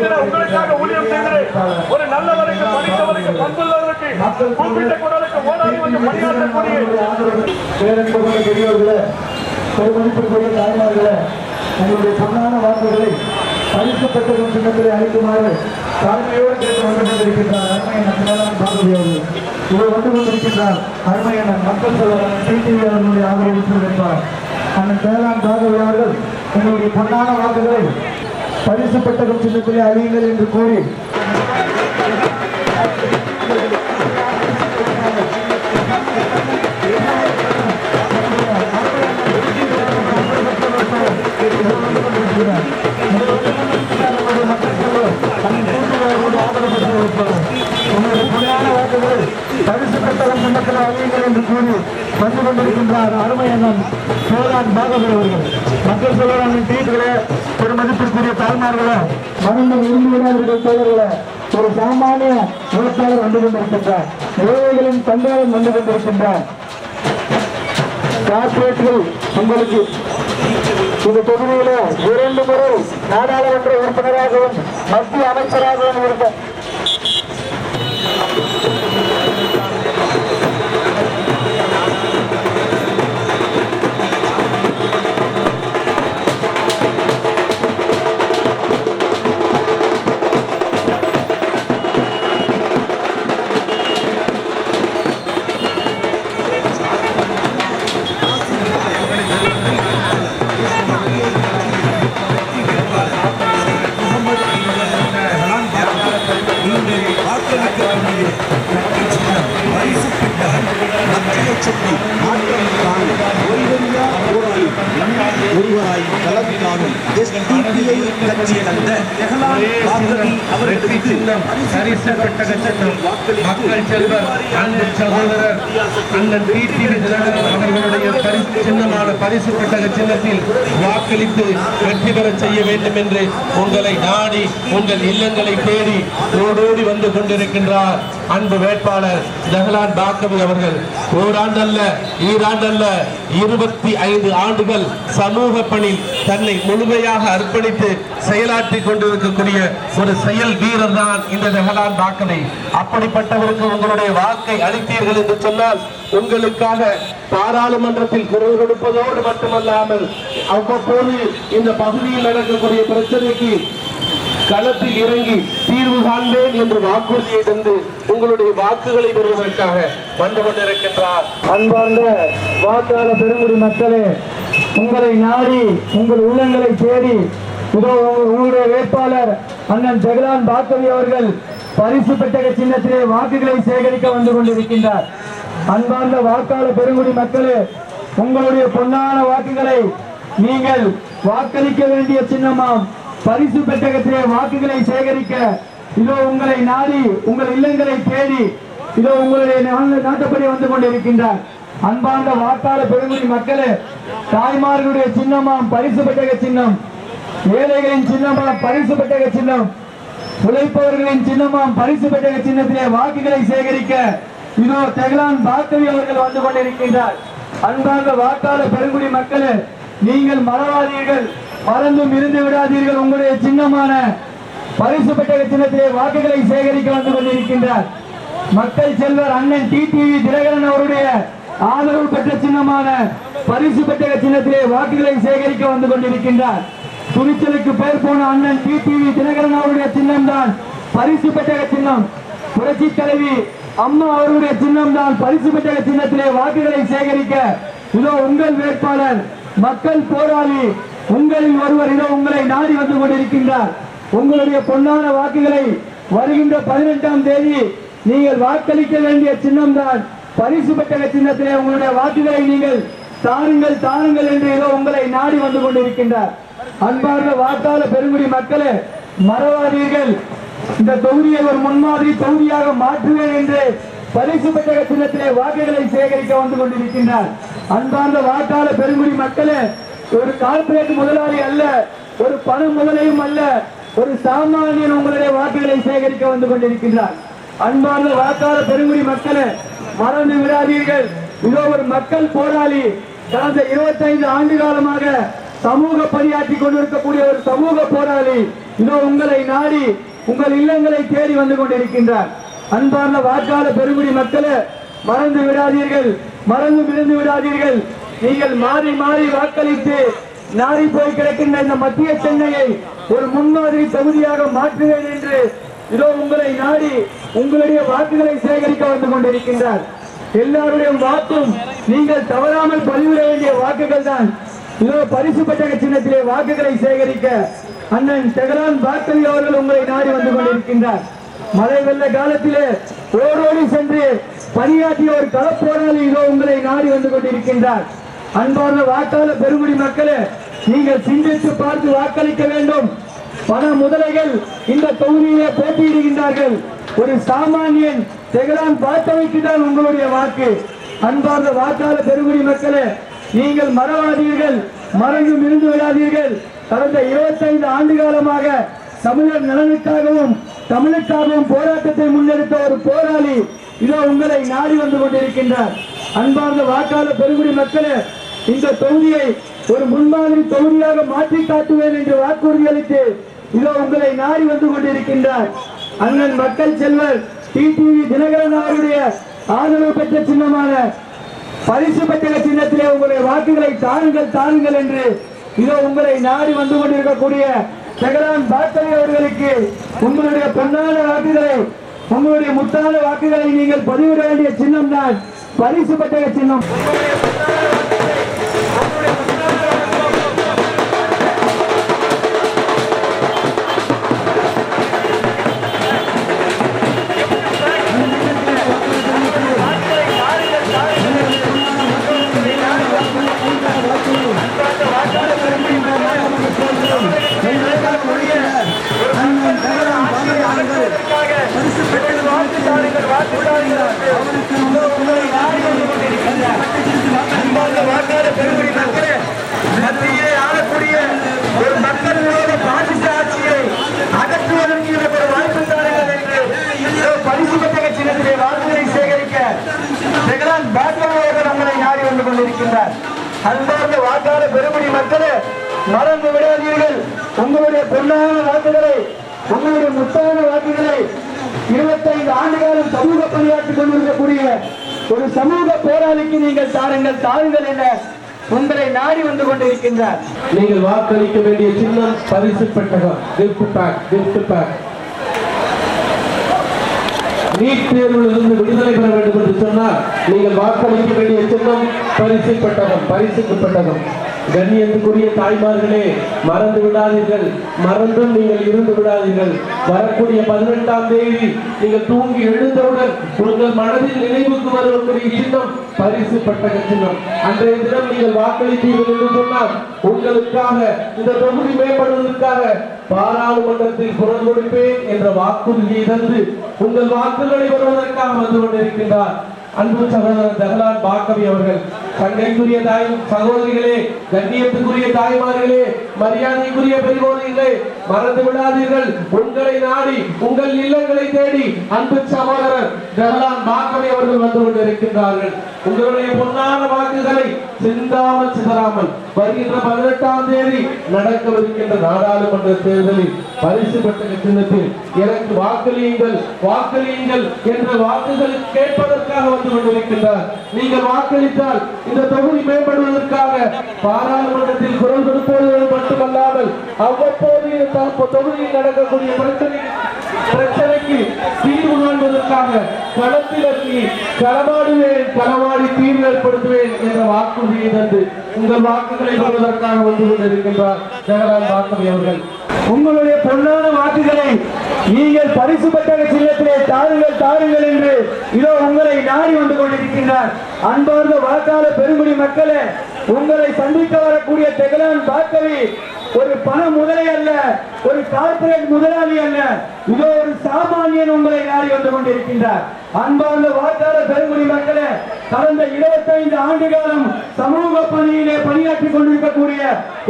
வாழ்க்கையில உங்களுக்காக ஊழியம் செய்கிறேன். ஒரு நல்லவருக்கு படித்தவருக்கு பண்புள்ளவருக்கு கூப்பிட்ட குரலுக்கு பணியாற்றக்கூடிய. பேரன்புள்ள பெரியவர்களே பெருமதிப்பிற்குரிய தாய்மார்களே உங்களுடைய பொன்னான வாக்குகளை பரிசு சின்னத்திலே அளிக்குமாறு தாழ்மையோடு கேட்டு வந்து கொண்டிருக்கின்றார் அருமையன் மேலாண் பாரதி இவர் வந்து கொண்டிருக்கின்றார் அருமையன் மக்கள் தலைவர் டிடிவி ஆதரவு அண்ணன் மேலாண் பாரதி அவர்கள் உங்களுடைய பொன்னான வாக்குகளை பரிசு பெட்டகம் சின்னத்திலே அழியுங்கள் என்று கூறி. பரிசு பெட்டகம் சின்னத்திலே அழியுங்கள் கூறி வந்து கொண்டிருக்கின்றார் அருமையண்ணன் சோழான் பாகவர் அவர்கள். மக்கள் சொல்லுவாங்க தீர்வுகளே பெருமதிப்பிற்குரிய தாய்மார்களே மருந்தும் இருந்து தோழர்களே ஒரு சாமானிய விவசாயர் வந்து கொண்டிருக்கின்றார். ஏழைகளின் தந்தையாளன் வந்து கொண்டிருக்கின்றார். கார்பரேட்டுகள் உங்களுக்கு இந்த தொகுதியில இரண்டு முறை நாடாளுமன்ற உறுப்பினராகவும் மத்திய அமைச்சராகவும் இருந்த அவர்களுக்கு பரிசு பெட்டக சின்னம் மக்கள் செல்வர் அன்பு சகோதரர் அண்ணன் டிடிவி தினகரன் அவர்களுடைய பரிசு சின்னமான பரிசு பெட்டக சின்னத்தில் வாக்களித்து வெற்றி பெற செய்ய வேண்டும் என்று உங்களை நாடி உங்கள் இல்லங்களை தேடி ஓடோடி வந்து கொண்டிருக்கின்றார். அன்பு வேட்பாளர் ஜெகலான் பாக்கவி அவர்கள் ஓராண்டல்ல ஈராண்டல்ல இருபத்தி ஐந்து ஆண்டுகள் சமூக பணி தன்னை முழுமையாக அர்ப்பணித்து செயலாற்றி கொண்டிருக்கக்கூடிய ஒரு செயல் வீரர் தான் இந்த ஜெகலான் பாக்கவி. அப்படிப்பட்டவருக்கு உங்களுடைய வாக்கை அளித்தீர்கள் என்று சொன்னால் உங்களுக்காக பாராளுமன்றத்தில் குரல் கொடுப்பதோடு மட்டுமல்லாமல் அவ்வப்போது இந்த பகுதியில் நடக்கக்கூடிய பிரச்சனைக்கு களத்தில் இறங்கி தீர்வு காண்பேன் என்று வாக்குறுதியை தந்து உங்களுடைய வாக்குகளை பெறுவதற்காக வந்து கொண்டிருக்கின்றார். அன்பார்ந்த வாக்காளர் பெருங்குடி மக்களே உங்களை நாடி உங்கள் உள்ளங்களை தேடி இதோ உங்களுடைய வேட்பாளர் அண்ணன் ஜெகலான் பாக்கவி அவர்கள் பரிசு பெட்டக சின்னத்திலே வாக்குகளை சேகரிக்க வந்து கொண்டிருக்கின்றார். அன்பார்ந்த வாக்காளர் பெருங்குடி மக்களே உங்களுடைய பொன்னான வாக்குகளை நீங்கள் வாக்களிக்க வேண்டிய சின்னமாம். பரிசு பெட்டகத்திலே வாக்குகளை சேகரிக்க இதோ உங்களை நாடி உங்கள் இல்லங்களை தேடி இதோ உங்களுடைய நா- நாட்டுப்படி வந்து கொண்டிருக்கின்றார். அன்பார்ந்த வாக்காளர் பெருங்குடி மக்களே தாய்மார்களுடைய சின்னமாம் பரிசு பெட்டக சின்னம் ஏழைகளின் சின்னமாம் பரிசு பெட்டக சின்னம் உழைப்பவர்களின் சின்னமாம் பரிசு பெட்டக சின்னத்திலே வாக்குகளை சேகரிக்க இதோ தெகலான் பாக்கவி அவர்கள் வந்து கொண்டிருக்கின்றார். அன்பார்ந்த வாக்காளர் பெருங்குடி மக்களே நீங்கள் மறவாதீர்கள். மறந்தும் இருந்து விடாதீர்கள் உங்களுடைய சின்னமான பரிசு பெட்டக சின்னத்திலே வாக்குகளை சேகரிக்க வந்து கொண்டிருக்கின்றார். மக்கள் செல்வர் அண்ணன் டி டிவி தினகரன் அவருடைய ஆதரவு பெற்ற சின்னமான பரிசு பெட்டக சின்னத்திலே வாக்குகளை சேகரிக்க வந்து கொண்டிருக்கின்றார். துணிச்சலுக்கு பெயர் போன அண்ணன் டிடிவி தினகரன் அவருடைய சின்னம் தான் பரிசு பெட்டக சின்னம். புரட்சி தலைவி அம்மா அவருடைய சின்னம் தான் பரிசு பெற்ற சின்னத்திலே வாக்குகளை சேகரிக்க. இதோ உங்கள் வேட்பாளர் மக்கள் போராளி உங்களில் ஒருவர் இதோ உங்களை நாடி வந்து கொண்டிருக்கின்றார். உங்களுடைய பொன்னான வாக்குகளை வருகின்ற பதினெட்டாம் தேதி நீங்கள் வாக்களிக்க வேண்டிய சின்னம் தான் பரிசு பெட்டக சின்னத்திலே உங்களுடைய வாக்குகளை நீங்கள் தாருங்கள் தாருங்கள் என்று இதோ உங்களை நாடி வந்து கொண்டிருக்கின்றார். அன்பார்ந்த வாக்காள பெருங்குடி மக்களே மறவாதீர்கள். இந்த தொகுதியை ஒரு முன்மாதிரி தொகுதியாக மாற்றுவேன் என்று பரிசு பெட்டக சின்னத்திலே வாக்குகளை சேகரிக்க வந்து கொண்டிருக்கின்றார். அன்பார்ந்த வாக்காள பெருங்குடி மக்களே ஒரு கார்ப்பரேட் முதலாளி அல்ல ஒரு பண முதலையும் அல்ல ஒரு சாமானியன் உங்களுடைய வாக்குகளை சேகரிக்க வந்து கொண்டிருக்கின்றார். அன்பார்ந்த வாக்காளர் பெருங்குடி மக்களை மறந்து விடாதீர்கள். இதோ ஒரு மக்கள் போராளி கடந்த 25 ஆண்டு காலமாக சமூக பணியாற்றி கொண்டிருக்கக்கூடிய ஒரு சமூக போராளி இதோ உங்களை நாடி உங்கள் இல்லங்களை தேடி வந்து கொண்டிருக்கின்றார். அன்பார்ந்த வாக்காளர் பெருங்குடி மக்களை மறந்து விடாதீர்கள். மறந்து விழுந்து விடாதீர்கள். நீங்கள் மாறி மாறி வாக்களித்து நாடி போய் கிடக்கின்ற இந்த மத்திய சென்னையை ஒரு முன்மாதிரி தகுதியாக மாற்றுவேன் என்று இதோ உங்களை நாடி உங்களுடைய வாக்குகளை சேகரிக்க வந்து கொண்டிருக்கின்றார். எல்லாருடைய வாக்கும் நீங்கள் தவறாமல் பதிவிட வேண்டிய வாக்குகள் தான். இதோ பரிசு பெட்டக சின்னத்திலே வாக்குகளை சேகரிக்க அண்ணன் தெகரான் பாக்கவி அவர்கள் உங்களை நாடி வந்து கொண்டிருக்கின்றார். மழை வெள்ள காலத்திலே ஓடோடி சென்று பணியாற்றிய ஒரு களப்போராளி இதோ உங்களை நாடி வந்து கொண்டிருக்கின்றார். அன்பார்ந்த வாக்காளர் பெருங்குடி மக்களே நீங்கள் சிந்தித்து பார்த்து வாக்களிக்க வேண்டும். பல முதலைகள் இந்த தொகுதியிலே போட்டியிடுகின்றார்கள். ஒரு சாமானியன் தெகரான் பார்த்தவைக்கு தான் உங்களுடைய வாக்கு. அன்பார்ந்த வாக்காளர் பெருங்குடி மக்களே நீங்கள் மறவாதீர்கள் மறந்து இருந்து விடாதீர்கள். கடந்த 25 ஆண்டு காலமாக தமிழர் நலனுக்காகவும் தமிழுக்காகவும் போராட்டத்தை முன்னெடுத்த ஒரு போராளி இதோ உங்களை நாடி வந்து கொண்டிருக்கின்றார். அன்பார்ந்த வாக்காளர் பெருங்குடி மக்களே இந்த தொகுதியை ஒரு முன்மாதிரி தொகுதியாக மாற்றி காட்டுவேன் என்று வாக்குறுதி அளித்து இதோ உங்களை நாடி வந்து கொண்டிருக்கின்றார். அண்ணன் மக்கள் செல்வர் டிடிவி தினகரன் அவருடைய ஆதரவு பெற்ற சின்னமான பரிசு பெற்ற சின்னத்திலே உங்களுடைய வாக்குகளை தாருங்கள் தாருங்கள் என்று இதோ உங்களை நாடி வந்து கொண்டிருக்கக்கூடிய ஜெகலான் பாத்தவி அவர்களுக்கு உங்களுடைய பொன்னான வாக்குகளை உங்களுடைய முத்தான வாக்குகளை நீங்கள் பதிவிட வேண்டிய சின்னம் தான் பரிசு பெற்ற சின்னம். அன்பார்ந்த வாக்காளர் பெருமுடி மக்களே மறந்து விடாதீர்கள். உங்களுடைய பொன்னான வாக்குகளை உங்களுடைய முத்தான வாக்குகளை இருபத்தைந்து ஆண்டு காலம் சமூக பணியாற்றிக் கொண்டிருக்கக்கூடிய ஒரு சமூக போராளிக்கு நீங்கள் தாருங்கள் தாருங்கள் என உங்களை நாடி வந்து கொண்டிருக்கின்றார். நீங்கள் வாக்களிக்க வேண்டிய சின்னம் பரிசு பெட்டகம் gift பேக் பேக் நீட் தேர்விலிருந்து விடுதலை பெற வேண்டும் என்று சொன்னால் நீங்கள் வாக்களிக்க வேண்டிய சின்னம் பரிசு பெட்டகம் பரிசுக்கு பெட்டகம் கண்ணியத்துக்குரிய தாய்மார்களே மறந்து விடாதீர்கள். மறந்தும் நீங்கள் இருந்து விடாதீர்கள். வரக்கூடிய பதினெட்டாம் தேதி நீங்கள் தூங்கி எழுந்தவுடன் உங்கள் மனதில் நினைவுக்கு வரக்கூடிய சின்னம் பரிசு பட்டக சின்னம். அன்றைய தினம் நீங்கள் வாக்களித்தீர்கள் என்று சொன்னால் உங்களுக்காக இந்த தொகுதி மேம்படுவதற்காக பாராளுமன்றத்தில் குரல் கொடுப்பேன் என்ற வாக்குறுதியை தந்து உங்கள் வாக்குகளை வருவதற்காக வந்து கொண்டிருக்கின்றார். அன்பு சகோதரர் ஜெகலான் பாக்கவி அவர்கள் கண்ணைக்குரிய தாய் சகோதரிகளே கண்ணியத்துக்குரிய தாய்மார்களே மரியாதைக்குரிய பெரியோர்களே மறந்து விடாதீர்கள். உங்களை நாடி உங்கள் இல்லங்களை தேடி அன்பு சகோதரர் ஜெகலான் பாக்கவி அவர்கள் வந்து கொண்டிருக்கின்றார்கள். உங்களுடைய பொன்னான வாக்குகளை சிந்தாமல் சிதறாமல் வருகின்ற பதினெட்டாம் தேதி நடக்கவிருக்கின்ற நாடாளுமன்ற தேர்தலில் பரிசு பெற்ற சின்னத்தில் எனக்கு வாக்களியுங்கள் வாக்களியுங்கள் என்ற வாக்குகள் கேட்பதற்காக வந்து கொண்டிருக்கின்றார் நீங்கள் வாக்களித்தால் இந்த தொகுதி மேம்படுவதற்காக பாராளுமன்றத்தில் குரல் கொடுப்பது மட்டுமல்லாமல் அவ்வப்போது தொகுதியில் நடக்கக்கூடிய பிரச்சனை பிரச்சனைக்கு தீர்வு காண்பதற்காக களத்தில் களமாடுவேன் களமாடி தீர்வு ஏற்படுத்துவேன் என்ற வாக்குறுதியை தந்து உங்கள் வாக்குகளை பெறுவதற்காக வந்து கொண்டிருக்கின்றார் ஜெகலால் பாக்கவி அவர்கள். உங்களுடைய பொன்னான வாக்குகளை நீங்கள் பரிசு பெற்ற சின்னத்திலே தாருங்கள் தாருங்கள் என்று இதோ உங்களை நாடி வந்து கொண்டிருக்கின்றார். அன்பார்ந்த வாக்காள பெருமுடி மக்களே உங்களை சந்திக்க வரக்கூடிய தெகலான் பாக்கவி ஒரு பண முதலை அல்ல ஒரு கார்ப்பரேட் முதலாளி அல்ல இதோ ஒரு சாமானியன் உங்களை நாடி வந்து கொண்டிருக்கின்றார். அன்பார்ந்த வாக்காளர் பெருங்குடி மக்களே கடந்த 25 ஆண்டு காலம் சமூக பணியிலே பணியாற்றிக் கொண்டிருக்கக்கூடிய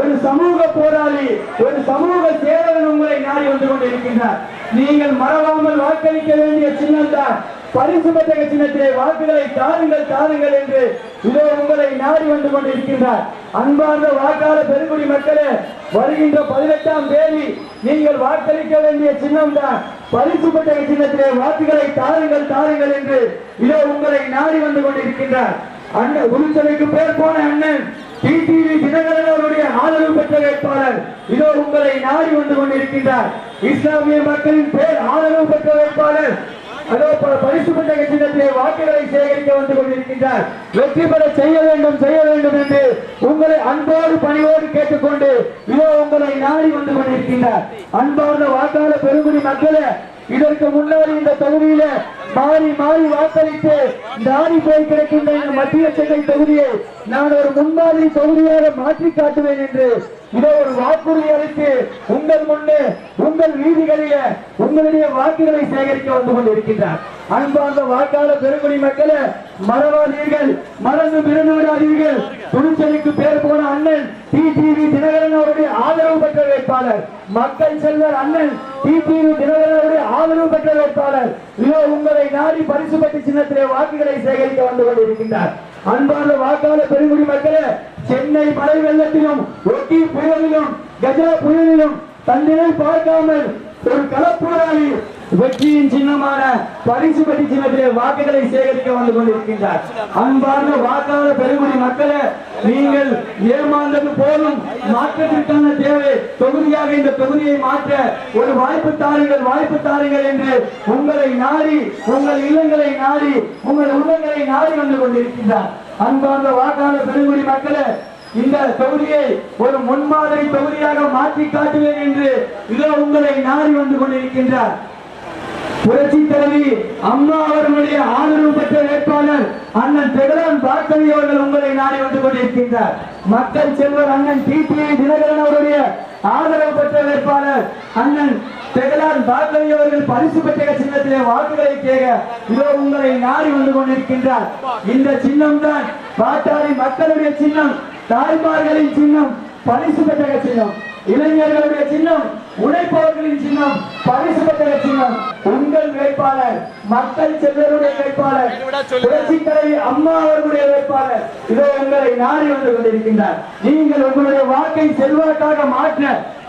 ஒரு சமூக போராளி ஒரு சமூக சேவகன் உங்களை நாடி வந்து கொண்டிருக்கின்றார். நீங்கள் மறவாமல் வாக்களிக்க வேண்டிய சின்னம் தான் பரிசு பெற்ற சின்னத்திலே வாக்குகளை தாருங்கள் தாருங்கள் என்று இதோ உங்களை நாடி வந்து கொண்டிருக்கின்றார். அன்பார்ந்த வாக்காளர் பெருங்குடி மக்களே வருகின்ற பதினெட்டாம் தேதி நீங்கள் வாக்களிக்க வேண்டிய சின்னம் தான் பரிசு பெற்ற சின்னத்திலே வாக்குகளை தாருங்கள் தாருங்கள் என்று இதோ உங்களை நாடி வந்து கொண்டிருக்கின்றார். அண்ணன் உருச்சலைக்கு பேர் போன அண்ணன் டிடிவி தினகரன் அவருடைய ஆதரவு பெற்ற வேட்பாளர். இதோ உங்களை நாடி வந்து கொண்டிருக்கின்றார். இஸ்லாமிய மக்களின் பேர் ஆதரவு பெற்ற வேட்பாளர். அதோ ப- பரிசு பெற்ற கட்சியினத்திலே வாக்குகளை சேகரிக்க வந்து கொண்டிருக்கின்றார். வெற்றி பெற செய்ய வேண்டும் செய்ய வேண்டும் என்று உங்களை அன்போடு பணிவோடு கேட்டுக்கொண்டு இதோ உங்களை நாடி வந்து கொண்டிருக்கின்றார். அன்பார்ந்த வாக்காளர் பெருங்குடி மக்களே இதற்கு முன்னாடி இந்த தொகுதியில மாறி மாறி வாக்களித்து நாடி போய் கிடக்கின்ற இந்த மத்திய சென்னை தொகுதியை நான் ஒரு முன்மாதிரி தொகுதியாக மாற்றி காட்டுவேன் என்று இதோ ஒரு வாக்குறுதி அளித்து உங்கள் முன்னே உங்கள் வீதிகளிலே உங்களுடைய வாக்குகளை சேகரிக்க வந்து கொண்டிருக்கின்றார். அன்பார்ந்த வாக்காளர் பெருங்குடி மக்களே மறவாதீர்கள் மறந்து மிரண்டு விடாதீர்கள் துணிச்சலுக்கு பேர் போன அண்ணன் டி டிவி தினகரன் அவருடைய ஆதரவு பெற்ற வேட்பாளர். மக்கள் செல்வர் அண்ணன் டிடிவி தினகரன் அவருடைய ஆதரவு பெற்ற வேட்பாளர். இதோ உங்களை நாடி பரிசு பெற்ற சின்னத்திலே வாக்குகளை சேகரிக்க வந்து கொண்டிருக்கின்றார். அன்பார்ந்த வாக்காளர் பெருங்குடி மக்களே சென்னை மழை வெள்ளத்திலும் ஒட்டி புயலிலும் கஜா புயலிலும் தன்னிலை பார்க்காமல் ஒரு களப்போராளி வெற்றியின் சின்னமான பரிசு பெட்டி சின்னத்திலே வாக்குகளை சேகரிக்க வந்து கொண்டிருக்கின்றார். அன்பார்ந்த வாக்காளர் பெருங்குடி மக்களை நீங்கள் ஏமாந்தது போதும். மாற்றத்திற்கான தேவை தொகுதியாக இந்த தொகுதியை மாற்ற ஒரு வாய்ப்பு தாருங்கள் வாய்ப்பு தாருங்கள் என்று உங்களை நாடி உங்கள் இல்லங்களை நாடி உங்கள் உள்ளங்களை நாடி வந்து கொண்டிருக்கின்றார். அன்பார்ந்த வாக்காளர் பெருங்குடி மக்களே இந்த தொகுதியை ஒரு முன்மாதிரி தொகுதியாக மாற்றி காட்டுவேன் என்று இதோ உங்களை நாடி வந்து கொண்டிருக்கின்றார். புரட்சி தலைவி அம்மா அவர்களுடைய ஆதரவு பெற்ற வேட்பாளர் அண்ணன் தெகலான் பார்க்கவி அவர்கள் உங்களை நாடி வந்து கொண்டிருக்கின்றார். மக்கள் செல்வர் அண்ணன் டிடிவி தினகரன் அவருடைய ஆதரவு பெற்ற வேட்பாளர் அண்ணன் தெகலான் பார்க்கவி அவர்கள் பரிசு பெற்ற சின்னத்திலே வாக்குகளை கேட்க இதோ உங்களை நாடி வந்து கொண்டிருக்கின்றார். இந்த சின்னம் தான் பாட்டாளி மக்களுடைய சின்னம் தாய்மார்களின் சின்னம் பரிசு பெற்ற சின்னம் இளைஞர்களுடைய சின்னம் உழைப்பவர்களின் சின்னம் பரிசு பெற்ற சின்னம். உங்கள் வேட்பாளர் மக்கள் செல்வருடைய வேட்பாளர் புரட்சி அம்மா அவர்களுடைய வேட்பாளர் இதோ உங்களை நாடி வந்து கொண்டிருக்கின்றார். நீங்கள் உங்களுடைய வாக்கை செல்வாக்காக மாற்ற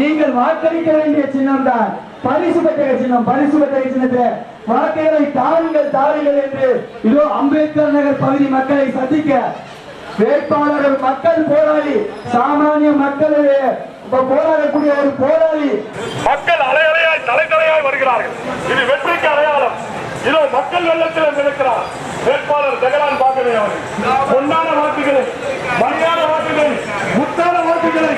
நீங்கள் வாக்களிக்க வேண்டிய சின்னம் தான் பரிசு பெற்ற சின்னம் பரிசு பெற்ற சின்னத்தில் வாக்குகளை தாருங்கள் தாருங்கள் என்று இதோ அம்பேத்கர் நகர் பகுதி மக்களை சந்திக்க வேட்பாளர் மக்கள் போராளி சாமானிய மக்களுடைய போராடக்கூடிய ஒரு போராளி. மக்கள் அலை அலையாய் வருகிறார்கள். இது வெற்றிக்கு அடையாளம். இதோ மக்கள் வெள்ளத்தில் நிற்கிறார். வேட்பாளர் ஜெகலான் பாக்கவே அவர்கள். பொன்னான வாக்குகளை மணியான வாக்குகளை முத்தான வாக்குகளை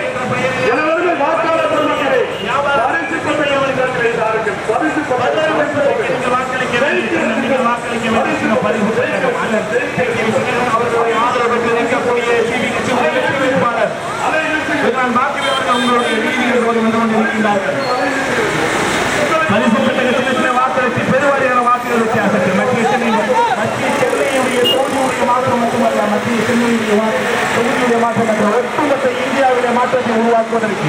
எனவர்கள் வாக்காளர் பெருமக்களே பரிசு பெற்றவர்களுக்கு தாருங்கள். பரிசு பெற்றவர்களுக்கு வாக்களிக்க வாக்களிக்க வேண்டும் பரிசு அவர்களுடைய ஆதரவு பெற்று நிற்கக்கூடிய வேட்பாளர் இதனால் பாக்கி உங்களுடைய வீதியில் வந்து கொண்டிருக்கின்றார்கள் பரிசு வாக்களித்து பெருவாரியான வாக்குகள் வித்தியாசத்தில் மத்திய மத்திய சென்னையுடைய மாற்றம் மட்டுமல்ல மத்திய சென்னையுடைய மாற்றம் தொகுதியுடைய மாற்றம் ஒட்டுமொத்த இந்தியாவுடைய மாற்றத்தை உருவாக்குவதற்கு.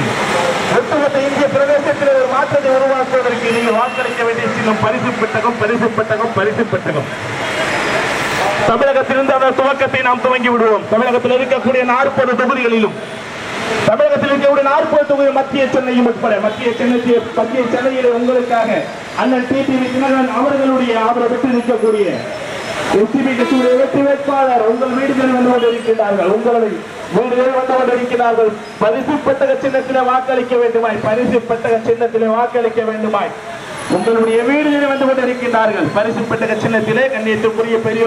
ஒட்டுமொத்த இந்திய பிரதேசத்தில் ஒரு மாற்றத்தை உருவாக்குவதற்கு நீங்கள் வாக்களிக்க வேண்டிய சின்னம் பரிசு பெட்டகம் பரிசு பெட்டகம் பரிசு பெட்டகம். தமிழகத்திலிருந்து அதன் துவக்கத்தை நாம் துவங்கி விடுவோம். தமிழகத்தில் இருக்கக்கூடிய நாற்பது தொகுதிகளிலும் தமிழகத்தில் இருக்கக்கூடிய நாற்பது தொகுதி மத்திய சென்னையும் உட்பட மத்திய சென்னை மத்திய சென்னையிலே உங்களுக்காக அண்ணன் டி. டிடிவி தினகரன் அவர்களுடைய அவரை பெற்று நிற்கக்கூடிய எஸ்டிபி கட்சியுடைய வெற்றி வேட்பாளர் உங்கள் வீடுகளில் வந்து கொண்டிருக்கிறார்கள் உங்களை வீடுகளில் வந்து கொண்டிருக்கிறார்கள். பரிசு பெட்டக சின்னத்திலே வாக்களிக்க வேண்டுமாய். பரிசு பெட்டக சின்னத்திலே வாக்களிக்க வேண்டுமாய். உங்களுடைய வீடுகளில் வந்து கொண்டிருக்கிறார்கள் பரிசு பெட்டக சின்னத்திலே கண்ணியத்துக்குரிய பெரிய